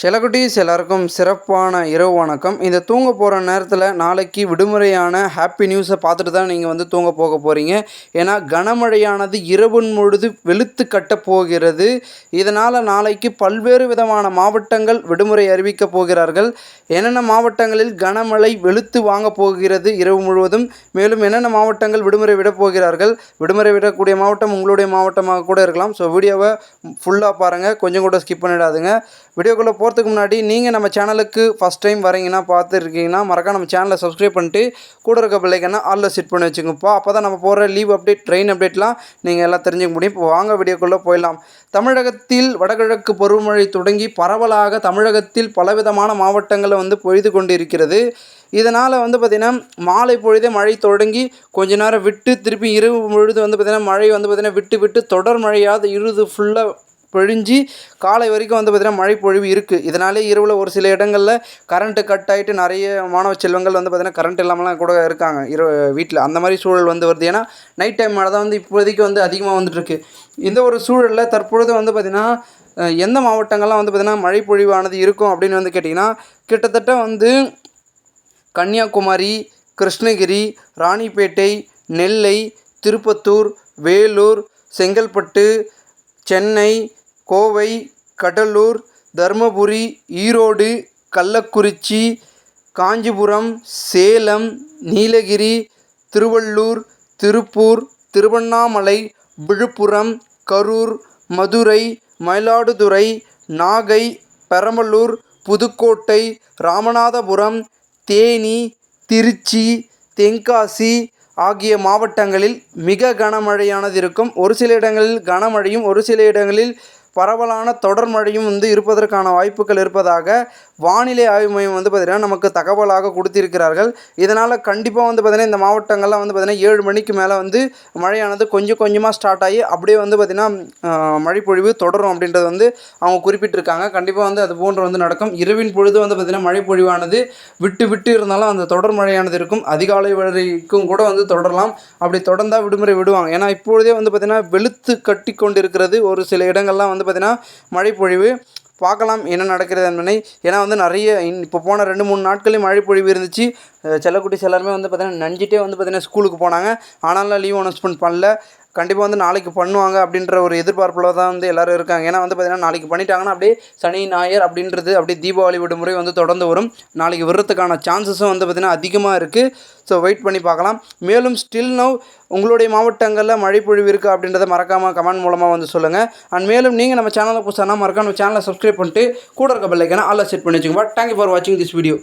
செல்லக்குட்டீஸ் எல்லாருக்கும் சிறப்பான இரவு வணக்கம். இந்த தூங்க போகிற நேரத்தில் நாளைக்கு விடுமுறையான ஹாப்பி நியூஸை பார்த்துட்டு தான் நீங்கள் வந்து தூங்க போக போகிறீங்க ஏன்னா கனமழையானது இரவின் பொழுது வெளுத்து கட்டப் போகிறது. இதனால் நாளைக்கு பல்வேறு விதமான மாவட்டங்கள் விடுமுறை அறிவிக்க போகிறார்கள். என்னென்ன மாவட்டங்களில் கனமழை வெளுத்து வாங்க போகிறது இரவு முழுவதும் மேலும் என்னென்ன மாவட்டங்கள் விடுமுறை விடப் போகிறார்கள். விடுமுறை விடக்கூடிய மாவட்டம் உங்களுடைய மாவட்டமாக கூட இருக்கலாம். ஸோ வீடியோவை ஃபுல்லாக பாருங்கள் கொஞ்சம் கூட ஸ்கிப் பண்ணிடாதுங்க. வீடியோக்குள்ளே போகிறதுக்கு முன்னாடி நீங்கள் நம்ம சேனலுக்கு ஃபஸ்ட் டைம் வரீங்கன்னா பார்த்துருக்கீங்கன்னா மறக்காம நம்ம சேனலை சப்ஸ்கிரைப் பண்ணிட்டு கூட இருக்க பிள்ளைங்கன்னா ஆளில் செட் பண்ணி வச்சுக்கோப்பா அப்போ தான் நம்ம போகிற லீவ் அப்டேட் ட்ரெயின் அப்டேட்லாம் நீங்கள் எல்லாம் தெரிஞ்சுக்க முடியும். இப்போ வாங்க வீடியோக்குள்ளே போயிடலாம். தமிழகத்தில் வடகிழக்கு பருவமழை தொடங்கி பரவலாக தமிழகத்தில் பலவிதமான மாவட்டங்களில் வந்து பொய்து கொண்டு இருக்கிறது இதனால் வந்து பார்த்திங்கன்னா மாலை பொழுதே மழை தொடங்கி கொஞ்ச நேரம் விட்டு திருப்பி இரவு பொழுது வந்து பார்த்திங்கன்னா மழை வந்து பார்த்திங்கன்னா விட்டு விட்டு தொடர் மழையாவது இருது ஃபுல்லாக பொழிஞ்சு காலை வரைக்கும் வந்து பார்த்திங்கன்னா மழை பொழிவு இருக்குது இதனாலே இரவில் ஒரு சில இடங்களில் கரண்ட்டு கட் ஆகிட்டு நிறைய மாணவ செல்வங்கள் வந்து பார்த்திங்கன்னா கரண்ட் இல்லாமலாம் கூட இருக்காங்க. இரு வீட்டில் அந்த மாதிரி சூழல் வந்து வருது. ஏன்னா நைட் டைம் மழை தான் வந்து இப்போதைக்கு வந்து அதிகமாக வந்துட்டுருக்கு இந்த ஒரு சூழலில் தற்பொழுது வந்து பார்த்திங்கன்னா எந்த மாவட்டங்கள்லாம் வந்து பார்த்திங்கன்னா மழை பொழிவானது இருக்கும் அப்படின்னு வந்து கேட்டிங்கன்னா கிட்டத்தட்ட வந்து கன்னியாகுமரி கிருஷ்ணகிரி ராணிப்பேட்டை நெல்லை திருப்பத்தூர் வேலூர் செங்கல்பட்டு சென்னை கோவை கடலூர் தருமபுரி ஈரோடு கள்ளக்குறிச்சி காஞ்சிபுரம் சேலம் நீலகிரி திருவள்ளூர் திருப்பூர் திருவண்ணாமலை விழுப்புரம் கரூர் மதுரை மயிலாடுதுறை நாகை பெரம்பலூர் புதுக்கோட்டை ராமநாதபுரம் தேனி திருச்சி தென்காசி ஆகிய மாவட்டங்களில் மிக கனமழையானது இருக்கும். ஒரு சில இடங்களில் கனமழையும் ஒரு சில இடங்களில் பரவலான தொடர் மழையும் வந்து இருப்பதற்கான வாய்ப்புகள் இருப்பதாக வானிலை ஆய்வு மையம் வந்து பார்த்திங்கன்னா நமக்கு தகவலாக கொடுத்திருக்கிறார்கள். இதனால் கண்டிப்பாக வந்து பார்த்திங்கன்னா இந்த மாவட்டங்கள்லாம் வந்து பார்த்திங்கன்னா ஏழு மணிக்கு மேலே வந்து மழையானது கொஞ்சம் கொஞ்சமாக ஸ்டார்ட் ஆகி அப்படியே வந்து பார்த்திங்கன்னா மழைப்பொழிவு தொடரும் அப்படின்றது வந்து அவங்க குறிப்பிட்டிருக்காங்க. கண்டிப்பாக வந்து அது போன்று வந்து நடக்கும். இரவின் பொழுது வந்து பார்த்திங்கன்னா மழைப்பொழிவானது விட்டு விட்டு இருந்தாலும் அந்த தொடர் மழையானது இருக்கும். அதிகாலை வரைக்கும் கூட வந்து தொடரலாம். அப்படி தொடர்ந்தால் விடுமுறை விடுவாங்க. ஏன்னா இப்பொழுதே வந்து பார்த்திங்கன்னா வெளுத்து கட்டி கொண்டு இருக்கிறது ஒரு சில இடங்கள்லாம் வந்து பார்த்திங்கன்னா மழைப்பொழிவு. பார்க்கலாம் என்ன நடக்கிறது என்பதை. ஏன்னா வந்து நிறைய இன் இப்போ போன ரெண்டு மூணு நாட்களையும் மழை பொழிவு இருந்துச்சு செல்லக்குட்டிஸ் எல்லாருமே வந்து பார்த்திங்கன்னா நஞ்சிட்டே வந்து பார்த்திங்கன்னா ஸ்கூலுக்கு போனாங்க. ஆனாலும் லீவ் அனௌன்ஸ்மெண்ட் பண்ணல. கண்டிப்பாக வந்து நாளைக்கு பண்ணுவாங்க அப்படின்ற ஒரு எதிர்பார்ப்பில் தான் வந்து எல்லோரும் இருக்காங்க. ஏன்னா வந்து பார்த்திங்கன்னா நாளைக்கு பண்ணிட்டாங்கன்னா அப்படியே சனி ஞாயிறு அப்படின்றது அப்படியே தீபாவளி விடுமுறை வந்து தொடர்ந்து வரும். நாளைக்கு விடுறதுக்கான சான்சஸும் வந்து பார்த்திங்கன்னா அதிகமாக இருக்குது ஸோ வெயிட் பண்ணி பார்க்கலாம். மேலும் ஸ்டில் நவ் உங்களுடைய மாவட்டங்களில் மழை பொழிவு இருக்குது அப்படின்றத மறக்காமல் கமெண்ட் மூலமாக வந்து சொல்லுங்கள் அண்ட் மேலும் நீங்கள் நம்ம சேனலை புதுசாக மறக்காம நம்ம சேனலை சப்ஸ்கிரைப் பண்ணிட்டு கூட இருக்க பெல்லைக்கான ஆல்ல செட் பண்ணி வச்சுக்கோங்க. தேங்க்யூ ஃபார் வாட்சிங் திஸ் வீடியோ